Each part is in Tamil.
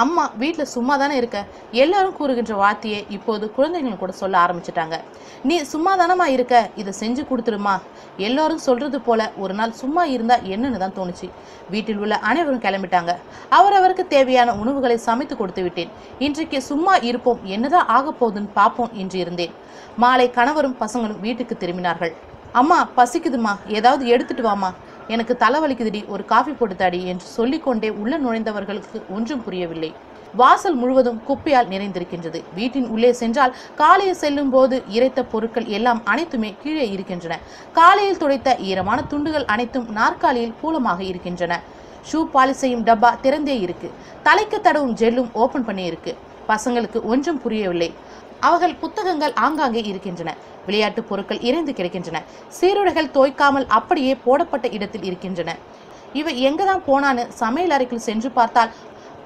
அம்மா வீட்டில் சும்மா தானே இருக்க? எல்லாரும் கூறுகின்ற வார்த்தையை இப்போது குழந்தைகள் கூட சொல்ல ஆரம்பிச்சிட்டாங்க. நீ சும்மா தானம்மா இருக்க? இதை செஞ்சு கொடுத்துருமா எல்லாரும் சொல்றது போல ஒரு நாள் சும்மா இருந்தா என்னன்னு தான் தோணுச்சு. வீட்டில் உள்ள அனைவரும் கிளம்பிட்டாங்க. அவரவருக்கு தேவையான உணவுகளை சமைத்து கொடுத்து விட்டேன். இன்றைக்கு சும்மா இருப்போம் என்னதான் ஆக போகுதுன்னு பார்ப்போம் என்று இருந்தேன். மாலை கணவரும் பசங்களும் வீட்டுக்கு திரும்பினார்கள். அம்மா பசிக்குதுமா? ஏதாவது எடுத்துட்டு வாமா எனக்கு தலைவலிக்குதுடி ஒரு காஃபி போட்டுதாடி என்று சொல்லிக்கொண்டே உள்ள நுழைந்தவர்களுக்கு ஒன்றும் புரியவில்லை. வாசல் முழுவதும் குப்பையால் நிறைந்திருக்கின்றது. வீட்டின் உள்ளே சென்றால் காலையில் செல்லும் போது இறைத்த பொருட்கள் எல்லாம் அனைத்துமே கீழே இருக்கின்றன. காலையில் துடைத்த ஈரமான துண்டுகள் அனைத்தும் நாற்காலியில் கூலமாக இருக்கின்றன. ஷூ பாலிசையும் டப்பா திறந்தே இருக்கு. தலைக்கு தடவும் ஜெல்லும் ஓபன் பண்ணி இருக்கு பசங்களுக்கு ஒன்றும் புரியவில்லை. அவர்கள் புத்தகங்கள் ஆங்காங்கே இருக்கின்றன. விளையாட்டு பொருட்கள் இறைந்து கிடக்கின்றன. சீருடைகள் தோய்க்காமல் அப்படியே போடப்பட்ட இடத்தில் இருக்கின்றன. இவை எங்கதான் போனான்னு சமையல் அறைக்குள் சென்று பார்த்தால்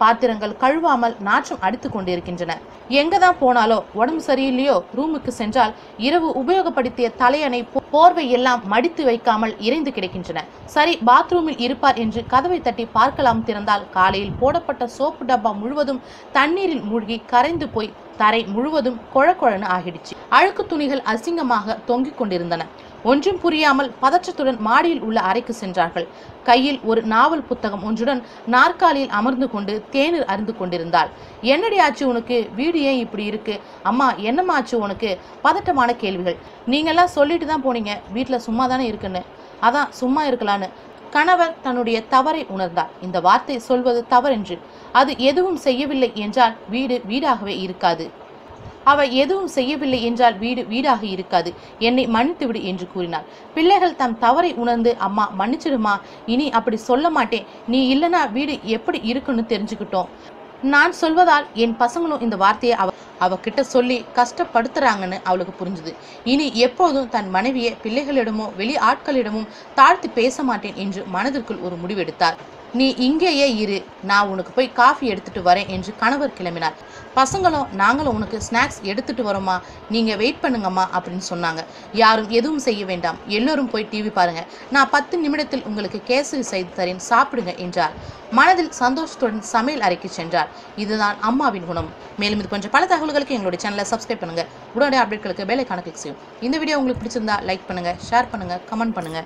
பாத்திரங்கள் கழுவாமல் நாற்றம் அடித்து கொண்டிருக்கின்றன. எங்க தான் போனாலோ உடம்பு சரியில்லையோ ரூமுக்கு சென்றால் இரவு உபயோகப்படுத்திய தலையணை போர்வை எல்லாம் மடித்து வைக்காமல் இறைந்து கிடக்கின்றன. சரி பாத்ரூமில் இருப்பார் என்று கதவை தட்டி பார்க்கலாம் திறந்தால் காலையில் போடப்பட்ட சோப்பு டப்பா முழுவதும் தண்ணீரில் மூழ்கி கரைந்து போய் தரை முழுவதும் கொழக்கொழன்னு ஆகிடுச்சு. அழுக்கு துணிகள் அசிங்கமாக தொங்கிக் கொண்டிருந்தன. ஒன்றும் புரியாமல் பதற்றத்துடன் மாடியில் உள்ள அறைக்கு சென்றார்கள். கையில் ஒரு நாவல் புத்தகம் ஒன்றுடன் நாற்காலியில் அமர்ந்து கொண்டு தேநீர் அருந்து கொண்டிருந்தாள். என்னடி ஆச்சு உனக்கு? வீடு ஏன் இப்படி இருக்கு? அம்மா என்னம்மா ஆச்சு உனக்கு? பதட்டமான கேள்விகள். நீங்கெல்லாம் சொல்லிட்டு தான் போனீங்க. வீட்டில் சும்மா தானே இருக்குன்னு? அதான் சும்மா இருக்கலான்னு. கணவர் தன்னுடைய தவறை உணர்ந்தார். இந்த வார்த்தை சொல்வது தவறென்று. அது எதுவும் செய்யவில்லை என்றால் வீடு வீடாகவே இருக்காது. அவ எதுவும் செய்யவில்லை என்றால் வீடு வீடாக இருக்காது. என்னை மன்னித்து விடு என்று கூறினார் பிள்ளைகள் தம் தவறை உணர்ந்து அம்மா மன்னிச்சிடுமா? இனி அப்படி சொல்ல மாட்டேன். நீ இல்லனா வீடு எப்படி இருக்குன்னு தெரிஞ்சுக்கிட்டோம். நான் சொல்வதால் என் பசங்களும் இந்த வார்த்தையை அவ அவகிட்ட சொல்லி கஷ்டப்படுத்துறாங்கன்னு அவளுக்கு புரிஞ்சுது. இனி எப்போதும் தன் மனைவியை பிள்ளைகளிடமோ வெளி ஆட்களிடமும் தாழ்த்தி பேச மாட்டேன் என்று மனதிற்குள் ஒரு முடிவெடுத்தார். நீ இங்கேயே இரு நான் உனக்கு போய் காஃபி எடுத்துட்டு வரேன் என்று கணவர் கிளம்பினார். பசங்களும் நாங்களும் உனக்கு ஸ்நாக்ஸ் எடுத்துட்டு வரோமா நீங்கள் வெயிட் பண்ணுங்கம்மா அப்படின்னு சொன்னாங்க. யாரும் எதுவும் செய்ய வேண்டாம் எல்லோரும் போய் டிவி பாருங்க. நான் பத்து நிமிடத்தில் உங்களுக்கு கேசரி செய்து தரேன் சாப்பிடுங்க என்றார். மனதில் சந்தோஷத்துடன் சமையல் அறைக்கு சென்றார். இதுதான் அம்மாவின் குணம். மேலும் இது போன்ற பல தகவல்களுக்கு எங்களுடைய சேனலை சப்ஸ்கிரைப் பண்ணுங்க. உடனடி அப்டேட்களுக்கு பெல் ஐக்கான கிளிக் செய்யும் இந்த வீடியோ உங்களுக்கு பிடிச்சிருந்தா லைக் பண்ணுங்க ஷேர் பண்ணுங்க கமெண்ட் பண்ணுங்க.